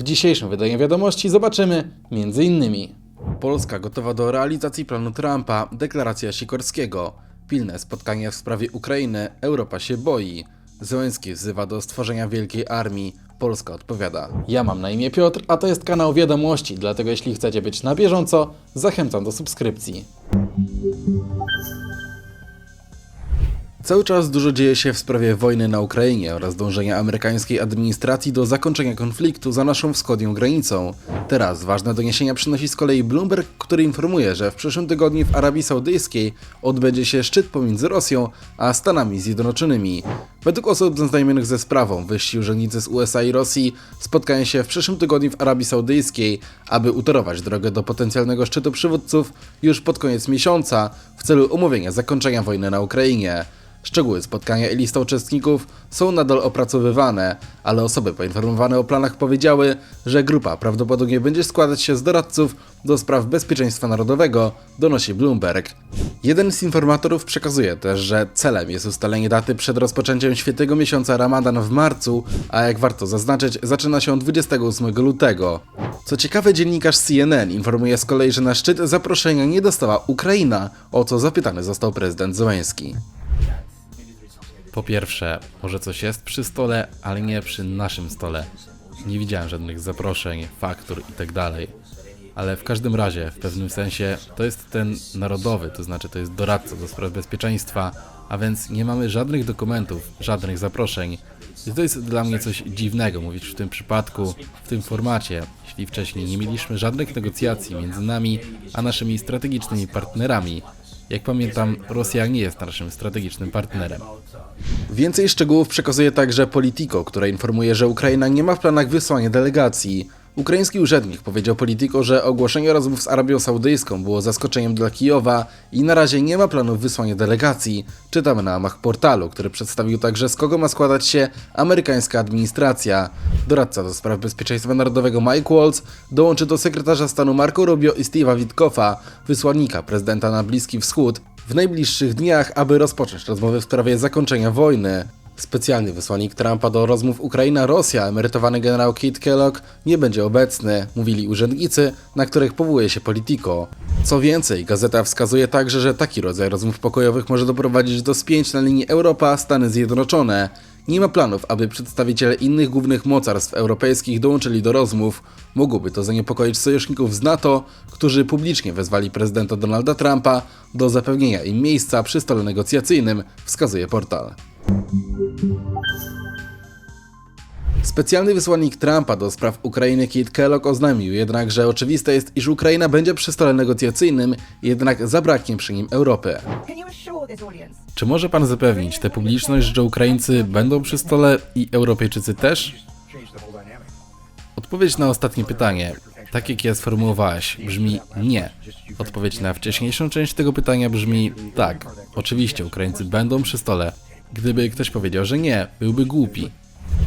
W dzisiejszym wydaniu wiadomości zobaczymy m.in. Polska gotowa do realizacji planu Trumpa, deklaracja Sikorskiego, pilne spotkanie w sprawie Ukrainy, Europa się boi, Zełenski wzywa do stworzenia wielkiej armii, Polska odpowiada. Ja mam na imię Piotr, a to jest kanał Wiadomości, dlatego jeśli chcecie być na bieżąco, zachęcam do subskrypcji. Cały czas dużo dzieje się w sprawie wojny na Ukrainie oraz dążenia amerykańskiej administracji do zakończenia konfliktu za naszą wschodnią granicą. Teraz ważne doniesienia przynosi z kolei Bloomberg, który informuje, że w przyszłym tygodniu w Arabii Saudyjskiej odbędzie się szczyt pomiędzy Rosją a Stanami Zjednoczonymi. Według osób zaznajomionych ze sprawą, wyżsi urzędnicy z USA i Rosji spotkają się w przyszłym tygodniu w Arabii Saudyjskiej, aby utorować drogę do potencjalnego szczytu przywódców już pod koniec miesiąca w celu umówienia zakończenia wojny na Ukrainie. Szczegóły spotkania i lista uczestników są nadal opracowywane, ale osoby poinformowane o planach powiedziały, że grupa prawdopodobnie będzie składać się z doradców do spraw bezpieczeństwa narodowego, donosi Bloomberg. Jeden z informatorów przekazuje też, że celem jest ustalenie daty przed rozpoczęciem świętego miesiąca Ramadan w marcu, a jak warto zaznaczyć, zaczyna się 28 lutego. Co ciekawe, dziennikarz CNN informuje z kolei, że na szczyt zaproszenia nie dostała Ukraina, o co zapytany został prezydent Zełenski. Po pierwsze, może coś jest przy stole, ale nie przy naszym stole. Nie widziałem żadnych zaproszeń, faktur itd. Ale w każdym razie, w pewnym sensie, to jest ten narodowy, to znaczy to jest doradca do spraw bezpieczeństwa, a więc nie mamy żadnych dokumentów, żadnych zaproszeń. I to jest dla mnie coś dziwnego mówić w tym przypadku, w tym formacie, jeśli wcześniej nie mieliśmy żadnych negocjacji między nami a naszymi strategicznymi partnerami. Jak pamiętam, Rosja nie jest naszym strategicznym partnerem. Więcej szczegółów przekazuje także Politico, która informuje, że Ukraina nie ma w planach wysłania delegacji. Ukraiński urzędnik powiedział Politico, że ogłoszenie rozmów z Arabią Saudyjską było zaskoczeniem dla Kijowa i na razie nie ma planów wysłania delegacji. Czytamy na amach portalu, który przedstawił także z kogo ma składać się amerykańska administracja. Doradca do spraw bezpieczeństwa narodowego Mike Waltz dołączy do sekretarza stanu Marco Rubio i Steve'a Witkoffa, wysłannika prezydenta na Bliski Wschód, w najbliższych dniach, aby rozpocząć rozmowy w sprawie zakończenia wojny. Specjalny wysłannik Trumpa do rozmów Ukraina-Rosja, emerytowany generał Kate Kellogg, nie będzie obecny, mówili urzędnicy, na których powołuje się Politico. Co więcej, gazeta wskazuje także, że taki rodzaj rozmów pokojowych może doprowadzić do spięć na linii Europa-Stany Zjednoczone. Nie ma planów, aby przedstawiciele innych głównych mocarstw europejskich dołączyli do rozmów. Mogłoby to zaniepokoić sojuszników z NATO, którzy publicznie wezwali prezydenta Donalda Trumpa do zapewnienia im miejsca przy stole negocjacyjnym, wskazuje portal. Specjalny wysłannik Trumpa do spraw Ukrainy Kate Kellogg oznajmił jednak, że oczywiste jest, iż Ukraina będzie przy stole negocjacyjnym, jednak zabraknie przy nim Europy. Czy może pan zapewnić tę publiczność, że Ukraińcy będą przy stole i Europejczycy też? Odpowiedź na ostatnie pytanie, tak jak je sformułowałeś, brzmi nie. Odpowiedź na wcześniejszą część tego pytania brzmi tak. Oczywiście Ukraińcy będą przy stole. Gdyby ktoś powiedział, że nie, byłby głupi.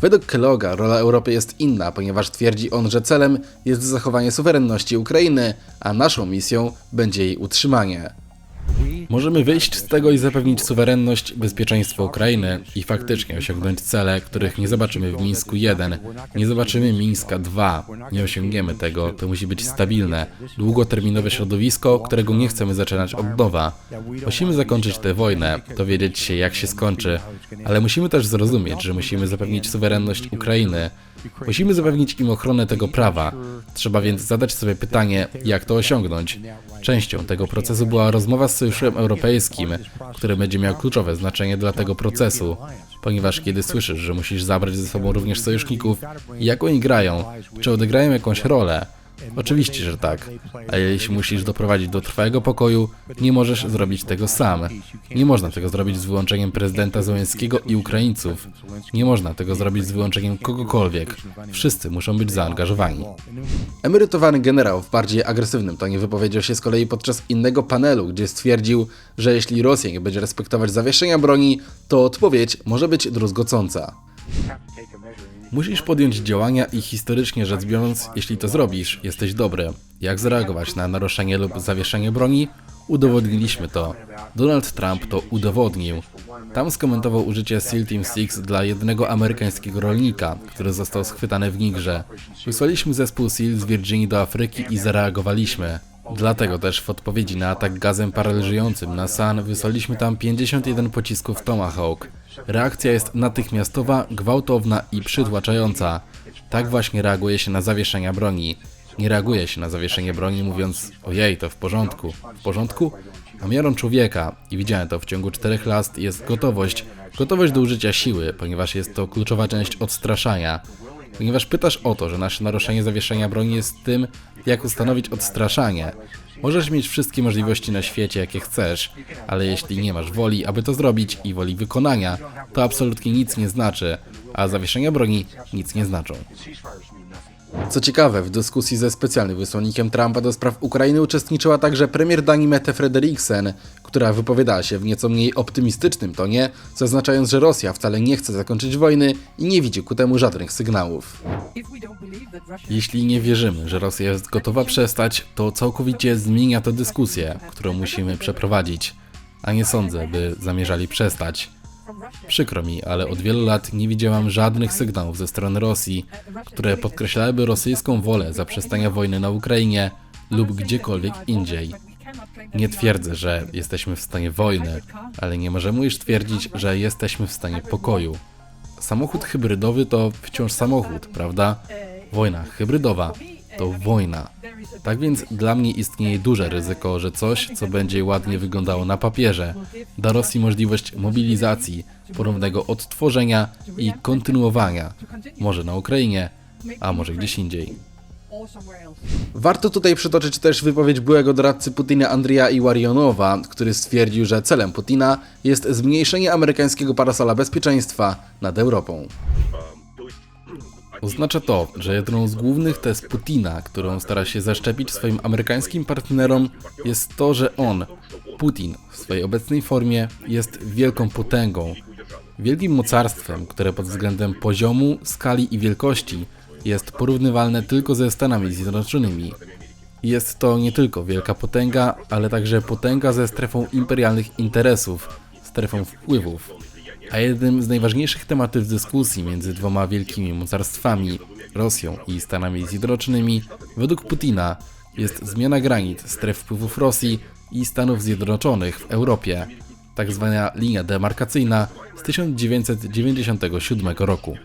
Według Kellogga rola Europy jest inna, ponieważ twierdzi on, że celem jest zachowanie suwerenności Ukrainy, a naszą misją będzie jej utrzymanie. Możemy wyjść z tego i zapewnić suwerenność, bezpieczeństwo Ukrainy i faktycznie osiągnąć cele, których nie zobaczymy w Mińsku 1, nie zobaczymy Mińska 2. Nie osiągniemy tego, to musi być stabilne, długoterminowe środowisko, którego nie chcemy zaczynać od nowa. Musimy zakończyć tę wojnę, dowiedzieć się jak się skończy, ale musimy też zrozumieć, że musimy zapewnić suwerenność Ukrainy. Musimy zapewnić im ochronę tego prawa. Trzeba więc zadać sobie pytanie, jak to osiągnąć. Częścią tego procesu była rozmowa z Sojuszem Europejskim, który będzie miał kluczowe znaczenie dla tego procesu, ponieważ kiedy słyszysz, że musisz zabrać ze sobą również sojuszników jak oni grają, czy odegrają jakąś rolę, Oczywiście, że tak. A jeśli musisz doprowadzić do trwałego pokoju, nie możesz zrobić tego sam. Nie można tego zrobić z wyłączeniem prezydenta Zełenskiego i Ukraińców. Nie można tego zrobić z wyłączeniem kogokolwiek. Wszyscy muszą być zaangażowani. Emerytowany generał w bardziej agresywnym tonie wypowiedział się z kolei podczas innego panelu, gdzie stwierdził, że jeśli Rosja nie będzie respektować zawieszenia broni, to odpowiedź może być druzgocąca. Musisz podjąć działania i historycznie rzecz biorąc, jeśli to zrobisz, jesteś dobry. Jak zareagować na naruszenie lub zawieszenie broni? Udowodniliśmy to. Donald Trump to udowodnił. Tam skomentował użycie SEAL Team 6 dla jednego amerykańskiego rolnika, który został schwytany w Nigrze. Wysłaliśmy zespół SEAL z Virginii do Afryki i zareagowaliśmy. Dlatego też w odpowiedzi na atak gazem paraliżującym na San wysłaliśmy tam 51 pocisków Tomahawk. Reakcja jest natychmiastowa, gwałtowna i przytłaczająca. Tak właśnie reaguje się na zawieszenia broni. Nie reaguje się na zawieszenie broni mówiąc ojej, to w porządku. W porządku? A miarą człowieka, i widziałem to w ciągu czterech lat, jest gotowość. Gotowość do użycia siły, ponieważ jest to kluczowa część odstraszania. Ponieważ pytasz o to, że nasze naruszenie zawieszenia broni jest tym, jak ustanowić odstraszanie. Możesz mieć wszystkie możliwości na świecie, jakie chcesz, ale jeśli nie masz woli, aby to zrobić i woli wykonania, to absolutnie nic nie znaczy, a zawieszenia broni nic nie znaczą. Co ciekawe, w dyskusji ze specjalnym wysłannikiem Trumpa do spraw Ukrainy uczestniczyła także premier Dani Mette Frederiksen, która wypowiadała się w nieco mniej optymistycznym tonie, zaznaczając, że Rosja wcale nie chce zakończyć wojny i nie widzi ku temu żadnych sygnałów. Jeśli nie wierzymy, że Rosja jest gotowa przestać, to całkowicie zmienia to dyskusję, którą musimy przeprowadzić. A nie sądzę, by zamierzali przestać. Przykro mi, ale od wielu lat nie widziałam żadnych sygnałów ze strony Rosji, które podkreślałyby rosyjską wolę zaprzestania wojny na Ukrainie lub gdziekolwiek indziej. Nie twierdzę, że jesteśmy w stanie wojny, ale nie możemy już twierdzić, że jesteśmy w stanie pokoju. Samochód hybrydowy to wciąż samochód, prawda? Wojna hybrydowa to wojna. Tak więc dla mnie istnieje duże ryzyko, że coś, co będzie ładnie wyglądało na papierze, da Rosji możliwość mobilizacji, ponownego odtworzenia i kontynuowania. Może na Ukrainie, a może gdzieś indziej. Warto tutaj przytoczyć też wypowiedź byłego doradcy Putina Andrija Iwarionowa, który stwierdził, że celem Putina jest zmniejszenie amerykańskiego parasola bezpieczeństwa nad Europą. Oznacza to, że jedną z głównych tez Putina, którą stara się zaszczepić swoim amerykańskim partnerom, jest to, że on, Putin, w swojej obecnej formie jest wielką potęgą, wielkim mocarstwem, które pod względem poziomu, skali i wielkości jest porównywalne tylko ze Stanami Zjednoczonymi. Jest to nie tylko wielka potęga, ale także potęga ze strefą imperialnych interesów, strefą wpływów. A jednym z najważniejszych tematów dyskusji między dwoma wielkimi mocarstwami, Rosją i Stanami Zjednoczonymi, według Putina, jest zmiana granic stref wpływów Rosji i Stanów Zjednoczonych w Europie, tak zwana linia demarkacyjna z 1997 roku.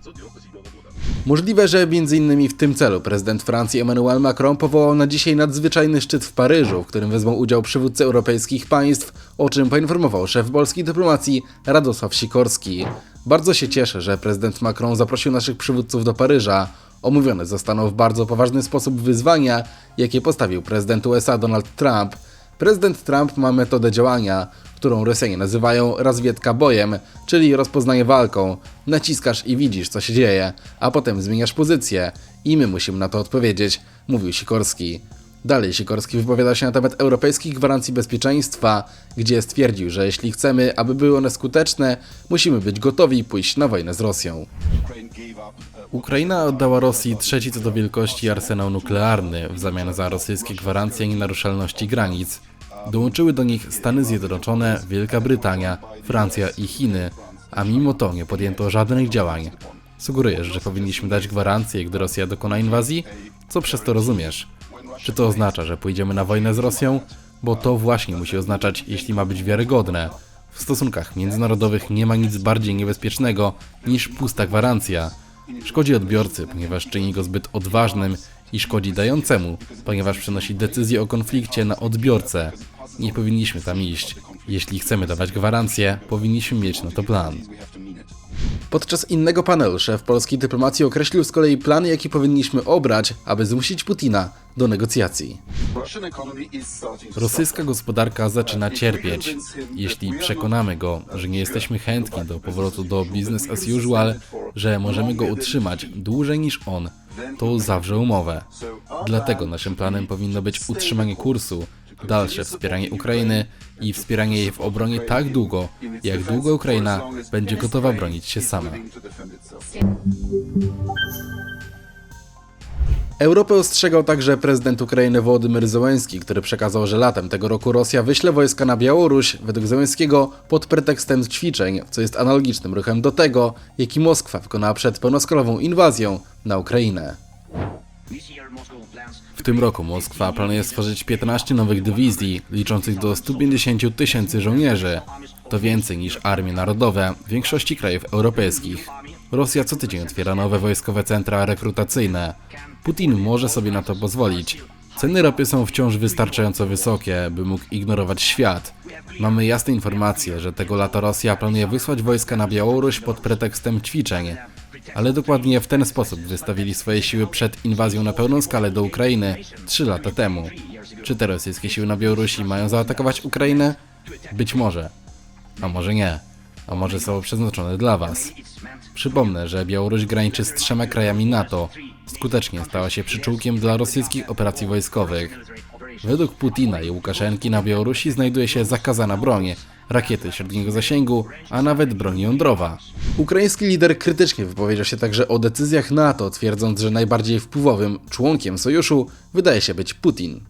Możliwe, że m.in. w tym celu prezydent Francji Emmanuel Macron powołał na dzisiaj nadzwyczajny szczyt w Paryżu, w którym wezmą udział przywódcy europejskich państw, o czym poinformował szef polskiej dyplomacji Radosław Sikorski. Bardzo się cieszę, że prezydent Macron zaprosił naszych przywódców do Paryża. Omówione zostaną w bardzo poważny sposób wyzwania, jakie postawił prezydent USA Donald Trump. Prezydent Trump ma metodę działania, którą Rosjanie nazywają razwiedka bojem, czyli rozpoznaje walką. Naciskasz i widzisz, co się dzieje, a potem zmieniasz pozycję. I my musimy na to odpowiedzieć, mówił Sikorski. Dalej Sikorski wypowiada się na temat europejskich gwarancji bezpieczeństwa, gdzie stwierdził, że jeśli chcemy, aby były one skuteczne, musimy być gotowi pójść na wojnę z Rosją. Ukraina oddała Rosji trzeci co do wielkości arsenał nuklearny w zamian za rosyjskie gwarancje nienaruszalności granic. Dołączyły do nich Stany Zjednoczone, Wielka Brytania, Francja i Chiny, a mimo to nie podjęto żadnych działań. Sugerujesz, że powinniśmy dać gwarancję, gdy Rosja dokona inwazji? Co przez to rozumiesz? Czy to oznacza, że pójdziemy na wojnę z Rosją? Bo to właśnie musi oznaczać, jeśli ma być wiarygodne. W stosunkach międzynarodowych nie ma nic bardziej niebezpiecznego niż pusta gwarancja. Szkodzi odbiorcy, ponieważ czyni go zbyt odważnym i szkodzi dającemu, ponieważ przenosi decyzję o konflikcie na odbiorcę. Nie powinniśmy tam iść. Jeśli chcemy dawać gwarancje, powinniśmy mieć na to plan. Podczas innego panelu szef polskiej dyplomacji określił z kolei plany, jakie powinniśmy obrać, aby zmusić Putina do negocjacji. Rosyjska gospodarka zaczyna cierpieć. Jeśli przekonamy go, że nie jesteśmy chętni do powrotu do business as usual, że możemy go utrzymać dłużej niż on, to zawrze umowę. Dlatego naszym planem powinno być utrzymanie kursu, dalsze wspieranie Ukrainy i wspieranie jej w obronie tak długo, jak długo Ukraina będzie gotowa bronić się sama. Europę ostrzegał także prezydent Ukrainy Wołodymyr Zełenski, który przekazał, że latem tego roku Rosja wyśle wojska na Białoruś, według Zełenskiego, pod pretekstem ćwiczeń, co jest analogicznym ruchem do tego, jaki Moskwa wykonała przed pełnoskalową inwazją na Ukrainę. W tym roku Moskwa planuje stworzyć 15 nowych dywizji, liczących do 150 tysięcy żołnierzy. To więcej niż armie narodowe w większości krajów europejskich. Rosja co tydzień otwiera nowe wojskowe centra rekrutacyjne. Putin może sobie na to pozwolić. Ceny ropy są wciąż wystarczająco wysokie, by mógł ignorować świat. Mamy jasne informacje, że tego lata Rosja planuje wysłać wojska na Białoruś pod pretekstem ćwiczeń. Ale dokładnie w ten sposób wystawili swoje siły przed inwazją na pełną skalę do Ukrainy 3 lata temu. Czy te rosyjskie siły na Białorusi mają zaatakować Ukrainę? Być może. A może nie. A może są przeznaczone dla Was. Przypomnę, że Białoruś graniczy z trzema krajami NATO. Skutecznie stała się przyczółkiem dla rosyjskich operacji wojskowych. Według Putina i Łukaszenki na Białorusi znajduje się zakazana broń, rakiety średniego zasięgu, a nawet broń jądrowa. Ukraiński lider krytycznie wypowiedział się także o decyzjach NATO, twierdząc, że najbardziej wpływowym członkiem sojuszu wydaje się być Putin.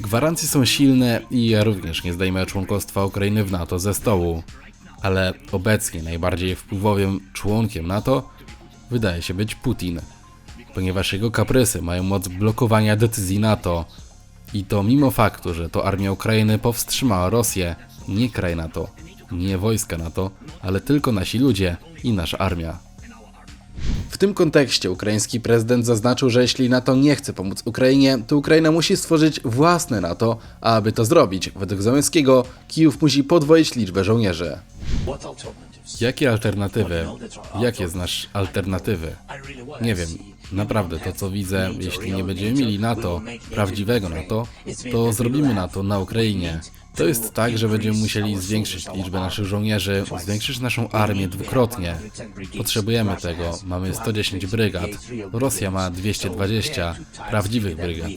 Gwarancje są silne i ja również nie zdejmę członkostwa Ukrainy w NATO ze stołu. Ale obecnie najbardziej wpływowym członkiem NATO wydaje się być Putin, ponieważ jego kaprysy mają moc blokowania decyzji NATO. I to mimo faktu, że to armia Ukrainy powstrzymała Rosję, nie kraj NATO, nie wojska NATO, ale tylko nasi ludzie i nasza armia. Tym kontekście ukraiński prezydent zaznaczył, że jeśli NATO nie chce pomóc Ukrainie, to Ukraina musi stworzyć własne NATO, a aby to zrobić, według Załęskiego, Kijów musi podwoić liczbę żołnierzy. Jakie alternatywy? Jakie znasz alternatywy? Nie wiem, naprawdę to co widzę, jeśli nie będziemy mieli NATO, prawdziwego NATO, to zrobimy NATO na Ukrainie. To jest tak, że będziemy musieli zwiększyć liczbę naszych żołnierzy, zwiększyć naszą armię dwukrotnie. Potrzebujemy tego. Mamy 110 brygad. Rosja ma 220 prawdziwych brygad.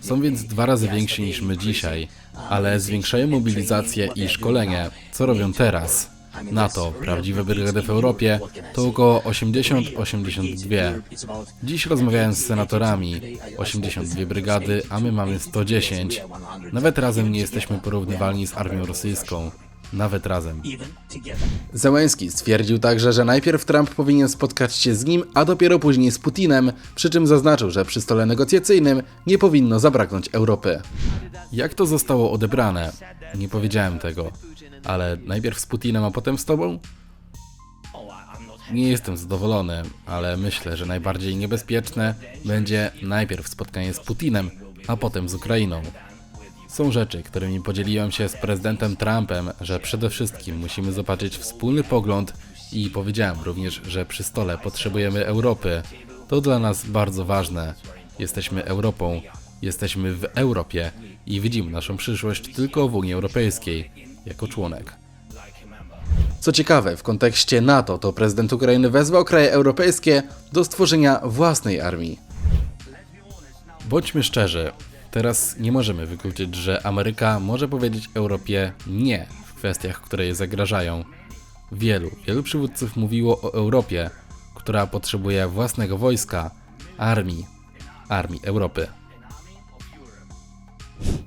Są więc dwa razy więksi niż my dzisiaj, ale zwiększają mobilizację i szkolenie. Co robią teraz? NATO, prawdziwe brygady w Europie, to około 80-82. Dziś rozmawiałem z senatorami, 82 brygady, a my mamy 110. Nawet razem nie jesteśmy porównywalni z armią rosyjską. Nawet razem. Zełenski stwierdził także, że najpierw Trump powinien spotkać się z nim, a dopiero później z Putinem, przy czym zaznaczył, że przy stole negocjacyjnym nie powinno zabraknąć Europy. Jak to zostało odebrane? Nie powiedziałem tego. Ale najpierw z Putinem, a potem z tobą? Nie jestem zadowolony, ale myślę, że najbardziej niebezpieczne będzie najpierw spotkanie z Putinem, a potem z Ukrainą. Są rzeczy, którymi podzieliłem się z prezydentem Trumpem, że przede wszystkim musimy zobaczyć wspólny pogląd i powiedziałem również, że przy stole potrzebujemy Europy. To dla nas bardzo ważne. Jesteśmy Europą, jesteśmy w Europie i widzimy naszą przyszłość tylko w Unii Europejskiej, jako członek. Co ciekawe, w kontekście NATO to prezydent Ukrainy wezwał kraje europejskie do stworzenia własnej armii. Bądźmy szczerzy, teraz nie możemy wykluczyć, że Ameryka może powiedzieć Europie nie w kwestiach, które jej zagrażają. Wielu, wielu przywódców mówiło o Europie, która potrzebuje własnego wojska, armii, armii Europy.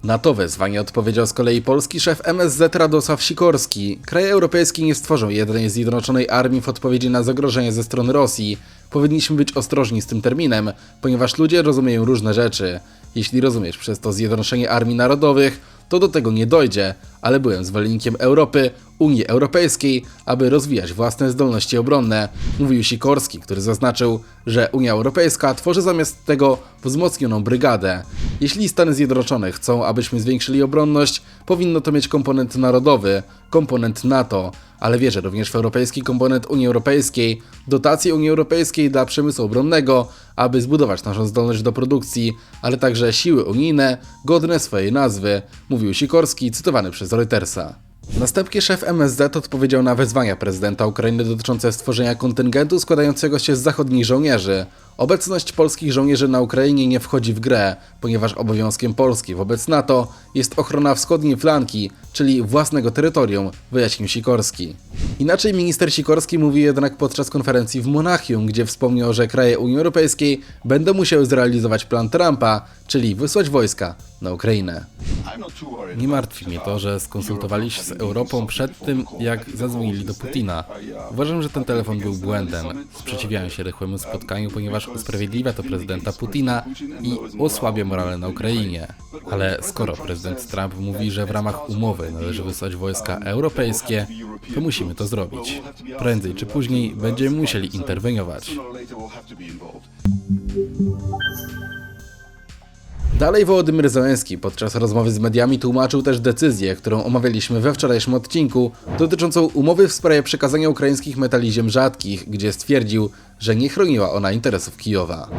Na to wezwanie odpowiedział z kolei polski szef MSZ Radosław Sikorski. Kraje europejskie nie stworzą jednej zjednoczonej armii w odpowiedzi na zagrożenie ze strony Rosji. Powinniśmy być ostrożni z tym terminem, ponieważ ludzie rozumieją różne rzeczy. Jeśli rozumiesz przez to zjednoczenie armii narodowych, to do tego nie dojdzie, ale byłem zwolennikiem Europy, Unii Europejskiej, aby rozwijać własne zdolności obronne, mówił Sikorski, który zaznaczył, że Unia Europejska tworzy zamiast tego wzmocnioną brygadę. Jeśli Stany Zjednoczone chcą, abyśmy zwiększyli obronność, powinno to mieć komponent narodowy, komponent NATO, ale wierzę również w europejski komponent Unii Europejskiej, dotacje Unii Europejskiej dla przemysłu obronnego, aby zbudować naszą zdolność do produkcji, ale także siły unijne godne swojej nazwy, mówił Sikorski, cytowany przez Reutersa. Następnie szef MSZ odpowiedział na wezwania prezydenta Ukrainy dotyczące stworzenia kontyngentu składającego się z zachodnich żołnierzy. Obecność polskich żołnierzy na Ukrainie nie wchodzi w grę, ponieważ obowiązkiem Polski wobec NATO jest ochrona wschodniej flanki, czyli własnego terytorium, wyjaśnił Sikorski. Inaczej minister Sikorski mówi jednak podczas konferencji w Monachium, gdzie wspomniał, że kraje Unii Europejskiej będą musiały zrealizować plan Trumpa, czyli wysłać wojska na Ukrainę. Nie martwi mnie to, że skonsultowali się z Europą przed tym, jak zadzwonili do Putina. Uważam, że ten telefon był błędem. Sprzeciwiałem się rychłemu spotkaniu, ponieważ usprawiedliwia to prezydenta Putina i osłabia morale na Ukrainie. Ale skoro prezydent Trump mówi, że w ramach umowy należy wysłać wojska europejskie, to musimy to zrobić. Prędzej czy później będziemy musieli interweniować. Dalej Wołodymyr Zełenski podczas rozmowy z mediami tłumaczył też decyzję, którą omawialiśmy we wczorajszym odcinku, dotyczącą umowy w sprawie przekazania ukraińskich metali ziem rzadkich, gdzie stwierdził, że nie chroniła ona interesów Kijowa.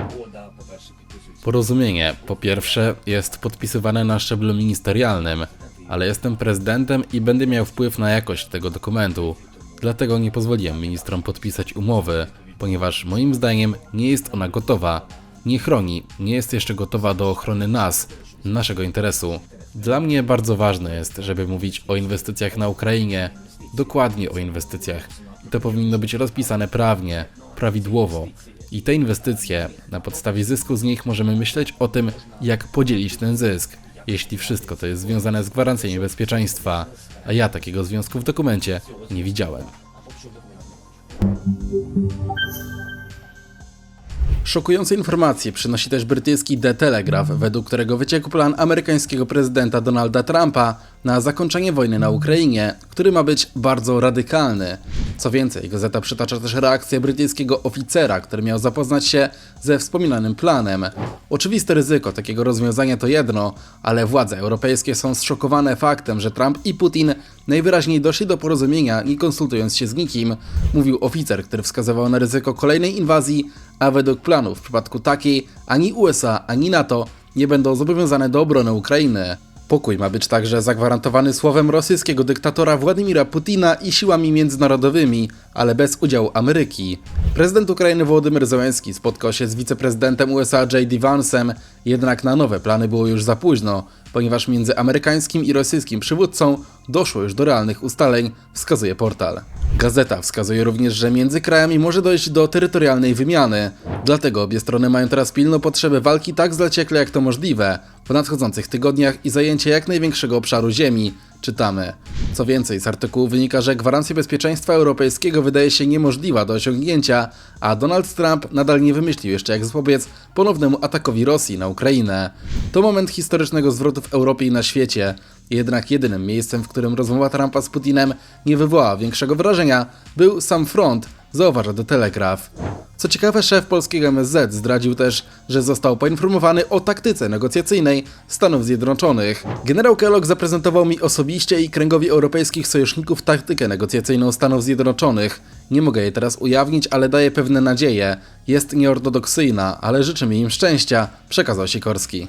Porozumienie, po pierwsze, jest podpisywane na szczeblu ministerialnym, ale jestem prezydentem i będę miał wpływ na jakość tego dokumentu. Dlatego nie pozwoliłem ministrom podpisać umowy, ponieważ moim zdaniem nie jest ona gotowa. Nie chroni, nie jest jeszcze gotowa do ochrony nas, naszego interesu. Dla mnie bardzo ważne jest, żeby mówić o inwestycjach na Ukrainie, dokładnie o inwestycjach. To powinno być rozpisane prawnie, prawidłowo. I te inwestycje, na podstawie zysku z nich możemy myśleć o tym, jak podzielić ten zysk, jeśli wszystko to jest związane z gwarancjami bezpieczeństwa, a ja takiego związku w dokumencie nie widziałem. Szokujące informacje przynosi też brytyjski The Telegraph, według którego wyciekł plan amerykańskiego prezydenta Donalda Trumpa na zakończenie wojny na Ukrainie, który ma być bardzo radykalny. Co więcej, gazeta przytacza też reakcję brytyjskiego oficera, który miał zapoznać się ze wspominanym planem. Oczywiste ryzyko takiego rozwiązania to jedno, ale władze europejskie są zszokowane faktem, że Trump i Putin najwyraźniej doszli do porozumienia, nie konsultując się z nikim, mówił oficer, który wskazywał na ryzyko kolejnej inwazji, a według planu w przypadku takiej ani USA, ani NATO nie będą zobowiązane do obrony Ukrainy. Pokój ma być także zagwarantowany słowem rosyjskiego dyktatora Władimira Putina i siłami międzynarodowymi, ale bez udziału Ameryki. Prezydent Ukrainy Wołodymyr Zełenski spotkał się z wiceprezydentem USA J.D. Vance'em, jednak na nowe plany było już za późno, ponieważ między amerykańskim i rosyjskim przywódcą doszło już do realnych ustaleń, wskazuje portal. Gazeta wskazuje również, że między krajami może dojść do terytorialnej wymiany. Dlatego obie strony mają teraz pilną potrzebę walki tak zaciekle jak to możliwe w nadchodzących tygodniach i zajęcie jak największego obszaru ziemi, czytamy. Co więcej, z artykułu wynika, że gwarancja bezpieczeństwa europejskiego wydaje się niemożliwa do osiągnięcia, a Donald Trump nadal nie wymyślił jeszcze jak zapobiec ponownemu atakowi Rosji na Ukrainę. To moment historycznego zwrotu w Europie i na świecie. Jednak jedynym miejscem, w którym rozmowa Trumpa z Putinem nie wywołała większego wrażenia, był sam front, zauważa The Telegraph. Co ciekawe, szef polskiego MSZ zdradził też, że został poinformowany o taktyce negocjacyjnej Stanów Zjednoczonych. Generał Kellogg zaprezentował mi osobiście i kręgowi europejskich sojuszników taktykę negocjacyjną Stanów Zjednoczonych. Nie mogę jej teraz ujawnić, ale daje pewne nadzieje. Jest nieortodoksyjna, ale życzymy im szczęścia, przekazał Sikorski.